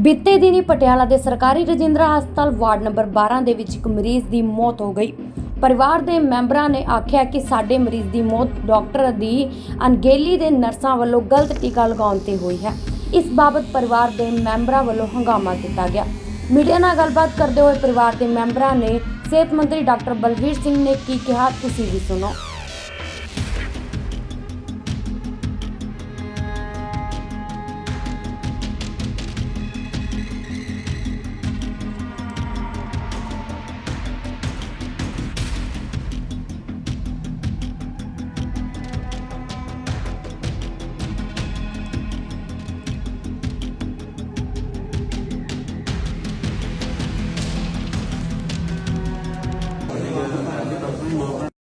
ਬੀਤੇ ਦਿਨੀ ਪਟਿਆਲਾ ਦੇ ਸਰਕਾਰੀ ਰਜਿੰਦਰਾ ਹਸਪਤਾਲ ਵਾਰਡ ਨੰਬਰ 12 ਦੇ ਵਿੱਚ ਇੱਕ ਮਰੀਜ਼ ਦੀ ਮੌਤ ਹੋ ਗਈ। ਪਰਿਵਾਰ ਦੇ ਮੈਂਬਰਾਂ ਨੇ ਆਖਿਆ ਕਿ ਸਾਡੇ ਮਰੀਜ਼ ਦੀ ਮੌਤ ਡਾਕਟਰ ਦੀ ਅਣਗਹਿਲੀ ਦੇ ਨਰਸਾਂ ਵੱਲੋਂ ਗਲਤ ਟੀਕਾ ਲਗਾਉਣ ਤੇ ਹੋਈ ਹੈ। ਇਸ ਬਾਬਤ ਪਰਿਵਾਰ ਦੇ ਮੈਂਬਰਾਂ ਵੱਲੋਂ ਹੰਗਾਮਾ ਕੀਤਾ ਗਿਆ। ਮੀਡੀਆ ਨਾਲ ਗੱਲਬਾਤ ਕਰਦੇ ਹੋਏ ਪਰਿਵਾਰ ਦੇ ਮੈਂਬਰਾਂ ਨੇ ਸਿਹਤ ਮੰਤਰੀ ਡਾਕਟਰ ਬਲਵੀਰ ਸਿੰਘ ਨੇ ਕੀ ਕਿਹਾ, ਤੁਸੀਂ ਵੀ ਸੁਣੋ।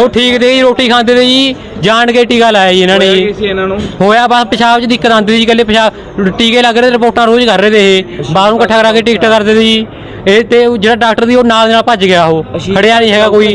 ਉਹ ਠੀਕ ਦੇ ਜੀ ਰੋਟੀ ਖਾਂਦੇ ਤੇ ਜੀ ਜਾਣ ਕੇ ਟੀਕਾ ਲਾਇਆ ਜੀ ਇਹਨਾਂ ਨੇ ਹੋਇਆ ਜੀ। ਕੀ ਸੀ ਇਹਨਾਂ ਨੂੰ? ਹੋਇਆ ਬਸ ਪਿਸ਼ਾਬ 'ਚ ਦਿੱਕਤ ਆਉਂਦੀ ਸੀ ਇਕੱਲੇ ਪਿਸ਼ਾਬ ਟੀਕੇ ਲੱਗ ਰਹੇ ਤੇ ਰਿਪੋਰਟਾਂ ਰੋਜ਼ ਕਰ ਰਹੇ ਤੇ ਇਹ। ਬਾਹਰੋਂ ਇਕੱਠਾ ਕਰਾ ਕੇ ਟਿਕਟ ਕਰਦੇ ਤੇ ਜੀ। ਇਹ ਤੇ ਉਹ ਜਿਹੜਾ ਡਾਕਟਰ ਦੀ ਉਹ ਨਾਲ ਦੀ ਨਾਲ ਭੱਜ ਗਿਆ ਉਹ। ਖੜਿਆ ਨਹੀਂ ਹੈਗਾ ਕੋਈ।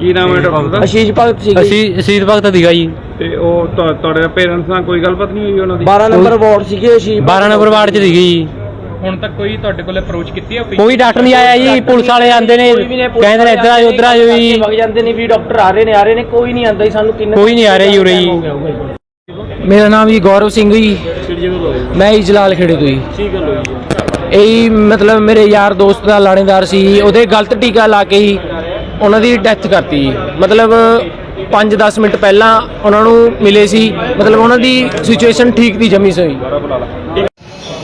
ਕੀ ਨਾਮ ਹੈ ਡਾਕਟਰ ਦਾ? ਅਸ਼ੀਸ਼ ਭਗਤ ਸੀਗੇ। ਅਸੀਂ ਅਸੀਤ ਭਗਤ ਦੀਗਾ ਜੀ। ਤੇ ਉਹ ਤੁਹਾ- ਤੁਹਾਡੇ ਪੇਰੈਂਟਸ ਨਾਲ ਕੋਈ ਗੱਲਬਾਤ ਨਹੀਂ ਹੋਈ ਉਹਨਾਂ ਦੀ? 12 ਨੰਬਰ ਵਾਰਡ ਸੀਗੇ ਅਸ਼ੀਸ਼ 12 ਨੰਬਰ ਵਾਰਡ 'ਚ ਦੀਗੀ ਜੀ। ਹੁਣ ਤੱਕ ਕੋਈ ਤੁਹਾਡੇ ਕੋਲ ਅਪਰੋਚ ਕੀਤੀ ਹੈ ਕੋਈ ਡਾਕਟਰ ਨਹੀਂ ਆਇਆ ਜੀ ਪੁਲਿਸ ਵਾਲੇ ਆਂਦੇ ਨੇ ਕਹਿੰਦੇ ਨੇ ਇੱਧਰ ਆਜੋ ਉੱਧਰ ਆਜੋ ਜੀ। ਵਗ ਜਾਂਦੇ ਨੇ ਵੀ ਡਾਕਟਰ ਆ ਰਹੇ ਨੇ ਆ ਰਹੇ ਨੇ ਕੋਈ ਨਹੀਂ ਆਂਦਾ ਜੀ ਸਾਨੂੰ ਤਿੰਨ ਕੋਈ ਨਹੀਂ ਆ ਰਿਹਾ ਜੀ ਉਰੇ ਜੀ। ਮੇਰਾ ਨਾਮ ਜੀ ਗੌਰਵ ਸਿੰਘ ਜੀ। ਮੈਂ ਜੀ ਜਲਾਲ ਖੇੜੇ ਤੋਂ ਜੀ। ਕੀ ਗੱਲ ਹੋਈ ਹੈ ਇਹ ਜੀ ਮਤਲਬ ਮੇਰੇ ਯਾਰ ਦੋਸਤ ਦਾ ਲਾਣੇਦਾਰ ਸੀ ਉਹਦੇ ਗਲਤ ਟੀਕਾ ਲਾ ਕੇ ਹੀ ਉਹਨਾਂ ਦੀ ਡੈਥ ਕਰਤੀ ਜੀ। ਮਤਲਬ 5-10 ਮਿੰਟ ਪਹਿਲਾਂ ਉਹਨਾਂ ਨੂੰ ਮਿਲੇ ਸੀ ਮਤਲਬ ਉਹਨਾਂ ਦੀ ਸਿਚੁਏਸ਼ਨ ਠੀਕ ਦੀ ਜਮੀ ਸੋਈ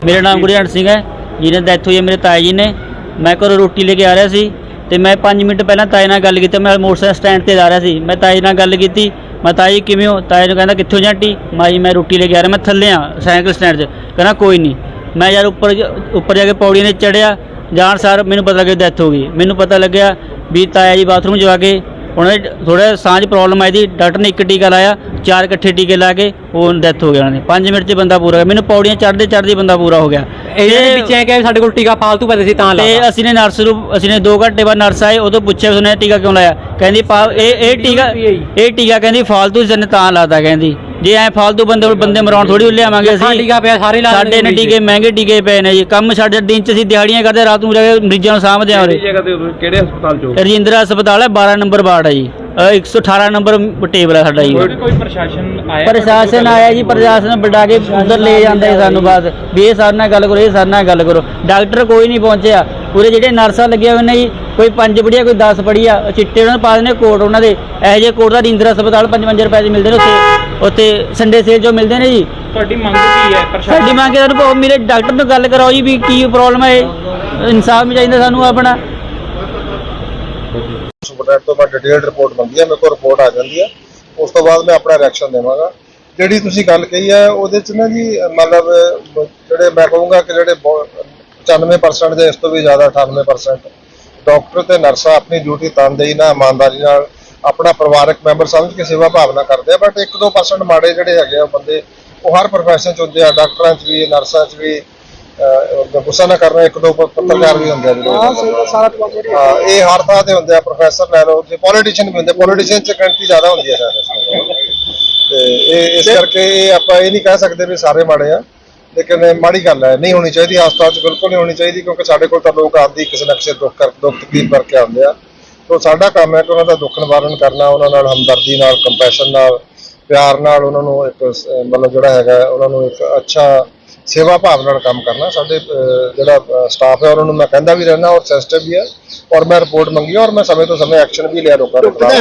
ਮੇਰਾ ਨਾਮ ਗੁਰਜੰਟ ਸਿੰਘ ਹੈ ਜਿਹਨੇ ਡੈਥ ਹੋਈ ਹੈ ਮੇਰੇ ਤਾਏ ਜੀ ਨੇ। ਮੈਂ ਘਰੋਂ ਰੋਟੀ ਲੈ ਕੇ ਆ ਰਿਹਾ ਸੀ ਤੇ ਮੈਂ 5 ਮਿੰਟ ਪਹਿਲਾਂ ਤਾਏ ਨਾਲ ਗੱਲ ਕੀਤੀ, ਮੈਂ ਮੋਟਰਸਾਈਕਲ ਸਟੈਂਡ ਤੇ ਜਾ ਰਿਹਾ ਸੀ। ਮੈਂ ਤਾਏ ਨਾਲ ਗੱਲ ਕੀਤੀ, ਮੈਂ ਤਾਏ ਕਿਵੇਂ ਹੋ? ਤਾਏ ਨੂੰ ਕਹਿੰਦਾ, ਕਿੱਥੋਂ ਜਾਂਟੀ? ਮਾਈ ਮੈਂ ਰੋਟੀ ਲੈ ਕੇ ਆ ਰਿਹਾ, ਮੈਂ ਥੱਲੇ ਆ, ਸਾਈਕਲ ਸਟੈਂਡ 'ਚ। ਕਹਿੰਦਾ, ਕੋਈ ਨਹੀਂ। ਮੈਂ ਯਾਰ ਉੱਪਰ ਉੱਪਰ ਜਾ ਕੇ ਪੌੜੀਆਂ 'ਤੇ ਚੜਿਆ ਜਾਣ ਸਾਰ ਮੈਨੂੰ ਪਤਾ ਲੱਗਿਆ ਡੈਥ ਹੋ ਗਈ। ਮੈਨੂੰ ਪਤਾ ਲੱਗਿਆ ਵੀ ਤਾਇਆ ਜੀ ਬਾਥਰੂਮ ਜਾ ਕੇ ਉਹਨਾਂ ਦੇ ਥੋੜਾ ਸਾਂਝ ਪ੍ਰੋਬਲਮ ਆਈ ਦੀ ਡਾਕਟਰ ਨੇ ਇੱਕ ਟੀਕਾ ਲਾਇਆ ਚਾਰ ਇਕੱਠੇ ਟੀਕੇ ਲਾ ਕੇ ਉਹ ਡੈਥ ਹੋ ਗਿਆ ਉਹਨਾਂ ਦੀ। 5 ਮਿੰਟ 'ਚ ਬੰਦਾ ਪੂਰਾ ਹੋ ਗਿਆ। ਮੈਨੂੰ ਪੌੜੀਆਂ ਚੜ੍ਹਦੇ ਚੜ੍ਹਦੇ ਬੰਦਾ ਪੂਰਾ ਹੋ ਗਿਆ। ਇਹਨਾਂ ਦੇ ਤੇ- ਪਿੱਛੇ ਕਿ ਸਾਡੇ ਕੋਲ ਟੀਕਾ ਫਾਲਤੂ ਪੈਦੇ ਸੀ ਤਾਂ ਤੇ ਲਾਇਆ ਅਸੀਂ ਨੇ ਨਰਸ ਨੂੰ ਅਸੀਂ ਨੇ 2 ਘੰਟੇ ਬਾਅਦ ਨਰਸ ਆਏ ਉਦੋਂ ਪੁੱਛਿਆ ਵੀ ਉਹਨੇ ਟੀਕਾ ਕਿਉਂ ਲਾਇਆ? ਕਹਿੰਦੀ ਪਾ- ਇਹ ਇਹ ਟੀਕਾ ਇਹ ਟੀਕਾ ਕਹਿੰਦੀ ਫਾਲਤੂ ਜਨ ਤਾਂ ਲਾਤਾ ਕਹਿੰਦੀ। ਜੇ ਐ ਫਾਲਤੂ ਬੰਦੇ ਕੋਲ ਬੰਦੇ ਮਰਾਉਣ ਥੋੜੀ ਲਿਆਵਾਂਗੇ ਅਸੀਂ। ਟੀਕਾ ਪਿਆ ਸਾਰੇ ਲਾ ਸਾਡੇ ਨੇ ਟੀਕੇ ਮਹਿੰਗੇ ਟੀਕੇ ਪਏ ਨੇ ਜੀ। ਕੰਮ ਸਾਡੇ ਦਿਨ ਚ ਅਸੀਂ ਦਿਹਾੜੀਆਂ ਕਰਦੇ ਰਾਤ ਨੂੰ ਜਾ ਕੇ ਮਰੀਜ਼ਾਂ ਨੂੰ ਸਾਂਭਦੇ ਆ ਕਿਹੜੀ ਜਗ੍ਹਾ ਤੇ ਕਿਹੜੇ ਹਸਪਤਾਲ ਚੋਂ ਰਜਿੰਦਰਾ ਹਸਪਤਾਲ ਹੈ 12 ਨੰਬਰ ਵਾਰਡ ਹੈ ਜੀ। ਅ, 118 ਨੰਬਰ ਟੇਬਲ ਹੈ ਸਾਡਾ ਜੀ। ਕੋਈ ਪ੍ਰਸ਼ਾਸਨ ਆਇਆ? ਪ੍ਰਸ਼ਾਸਨ ਆਇਆ ਜੀ ਪ੍ਰਸ਼ਾਸਨ ਬਿਠਾ ਕੇ ਉਧਰ ਲੈ ਜਾਂਦਾ ਜੀ ਸਾਨੂੰ ਬਾਅਦ ਵੀ ਇਹ ਸਾਡੇ ਨਾਲ ਗੱਲ ਕਰੋ ਇਹ ਸਾਡੇ ਨਾਲ ਗੱਲ ਕਰੋ। ਡਾਕਟਰ ਕੋਈ ਨਹੀਂ ਪਹੁੰਚਿਆ। ਪੂਰੇ ਜਿਹੜੇ ਨਰਸਾਂ ਲੱਗੀਆਂ ਹੋਏ ਨੇ ਜੀ ਕੋਈ ਪੰਜ ਪੜੀਆ ਕੋਈ 10 ਪੜੀਆ ਚਿੱਟੇ ਉਹਨਾਂ ਪਾ ਦਿੰਦੇ ਕੋਟ ਉਹਨਾਂ ਦੇ। ਇਹੋ ਜਿਹੇ ਕੋਟ ਦਾ ਰਿੰਦਰ ਹਸਪਤਾਲ 55 ਰੁਪਏ ਦੇ ਮਿਲਦੇ ਨੇ ਉੱਥੇ ਉੱਥੇ ਸੰਡੇ ਸੇਲ ਜੋ ਮਿਲਦੇ ਨੇ ਜੀ। ਤੁਹਾਡੀ ਮੰਗ ਕੀ ਹੈ? ਪ੍ਰਸ਼ਾਸਨ ਸਾਡੀ ਮੰਗ ਹੈ ਸਾਨੂੰ ਮੇਰੇ ਡਾਕਟਰ ਨਾਲ ਗੱਲ ਕਰਾਓ ਜੀ ਵੀ ਕੀ ਪ੍ਰੋਬਲਮ ਹੈ। ਇਨਸਾਫ ਵੀ ਚਾਹੀਦਾ ਸਾਨੂੰ ਆਪਣਾ। ਸੁਪਰਡੈਂਟ ਤੋਂ ਮੈਂ ਡਿਟੇਲਡ ਰਿਪੋਰਟ ਮੰਗੀ ਹੈ ਮੇਰੇ ਕੋਲ ਰਿਪੋਰਟ ਆ ਜਾਂਦੀ ਹੈ ਉਸ ਤੋਂ ਬਾਅਦ ਮੈਂ ਆਪਣਾ ਰਿਐਕਸ਼ਨ ਦੇਵਾਂਗਾ। ਜਿਹੜੀ ਤੁਸੀਂ ਗੱਲ ਕਹੀ ਹੈ ਉਹਦੇ ਚ ਨਾ ਜੀ ਮਤਲਬ ਜਿਹੜੇ ਮੈਂ ਕਹੂੰਗਾ ਕਿ ਜਿਹੜੇ ਬਹੁ- 95% ਦੇ ਇਸ ਤੋਂ ਵੀ ਜ਼ਿਆਦਾ 98% ਡਾਕਟਰ ਤੇ ਨਰਸਾਂ ਆਪਣੀ ਡਿਊਟੀ ਤਨਦੇਹੀ ਨਾਲ ਇਮਾਨਦਾਰੀ ਨਾਲ ਆਪਣਾ ਪਰਿਵਾਰਕ ਮੈਂਬਰ ਸਮਝ ਕੇ ਸੇਵਾ ਭਾਵਨਾ ਕਰਦੇ ਆ ਬਟ 1-2% ਮਾੜੇ ਜਿਹੜੇ ਹੈਗੇ ਆ ਬੰਦੇ ਉਹ ਹਰ ਪ੍ਰੋਫੈਸ਼ਨ ਚ ਹੁੰਦੇ ਆ ਡਾਕਟਰਾਂ ਚ ਵੀ ਨਰਸਾਂ ਚ ਵੀ ਗੁੱਸਾ ਨਾ ਕਰਨਾ ਇੱਕ ਦੋ ਪੱਤਰਕਾਰ ਵੀ ਹੁੰਦੇ ਆ ਜਿਹੜੇ ਹਾਂ, ਇਹ ਹਰ ਥਾਂ ਤੇ ਹੁੰਦੇ ਆ ਪ੍ਰੋਫੈਸਰ ਲੈ ਲਓ ਤੇ ਪੋਲੀਟੀਸ਼ੀਅਨ ਵੀ ਹੁੰਦੇ ਪੋਲੀਟੀਸ਼ੀਅਨ ਚ ਗਿਣਤੀ ਜ਼ਿਆਦਾ ਹੁੰਦੀ ਹੈ ਇਸ ਤੋਂ। ਇਹ ਇਸ ਕਰਕੇ ਆਪਾਂ ਇਹ ਨਹੀਂ ਕਹਿ ਸਕਦੇ ਵੀ ਸਾਰੇ ਮਾੜੇ ਆ ਲੇਕਿਨ ਇਹ ਮਾੜੀ ਗੱਲ ਹੈ, ਨਹੀਂ ਹੋਣੀ ਚਾਹੀਦੀ ਹਸਪਤਾਲ ਚ ਬਿਲਕੁਲ ਨਹੀਂ ਹੋਣੀ ਚਾਹੀਦੀ, ਕਿਉਂਕਿ ਸਾਡੇ ਕੋਲ ਤਾਂ ਲੋਕ ਆਉਂਦੇ ਕਿਸੇ ਨਾ ਕਿਸੇ ਦੁੱਖ ਕਰ, ਦੁੱਖ ਤਕਲੀਫ ਕਰਕੇ ਆਉਂਦੇ ਆ। ਤੋਂ ਸਾਡਾ ਕੰਮ ਹੈ ਕਿ ਉਹਨਾਂ ਦਾ ਦੁੱਖ ਨਿਵਾਰਨ ਕਰਨਾ, ਉਹਨਾਂ ਨਾਲ ਹਮਦਰਦੀ ਨਾਲ ਕੰਪੈਸ਼ਨ ਨਾਲ, ਪਿਆਰ ਨਾਲ ਉਹਨਾਂ ਨੂੰ ਇੱਕ ਮਤਲਬ ਜਿਹੜਾ ਹੈਗਾ, ਉਹਨਾਂ ਨੂੰ ਇੱਕ ਅੱਛਾ ਸੇਵਾ ਭਾਵ ਨਾਲ ਕੰਮ ਕਰਨਾ। ਸਾਡੇ ਜਿਹੜਾ ਸਟਾਫ ਹੈ, ਉਹਨਾਂ ਨੂੰ ਮੈਂ ਕਹਿੰਦਾ ਵੀ ਰਹਿਣਾ ਔਰ ਸੈਂਸਿਟਿਵ ਵੀ ਹੈ। ਔਰ ਮੈਂ ਰਿਪੋਰਟ ਮੰਗੀ ਔਰ ਮੈਂ ਸਮੇਂ ਤੋਂ ਸਮੇਂ ਐਕਸ਼ਨ ਵੀ ਲਿਆ ਲੋਕਾਂ ਦੇ ਖਿਲਾਫ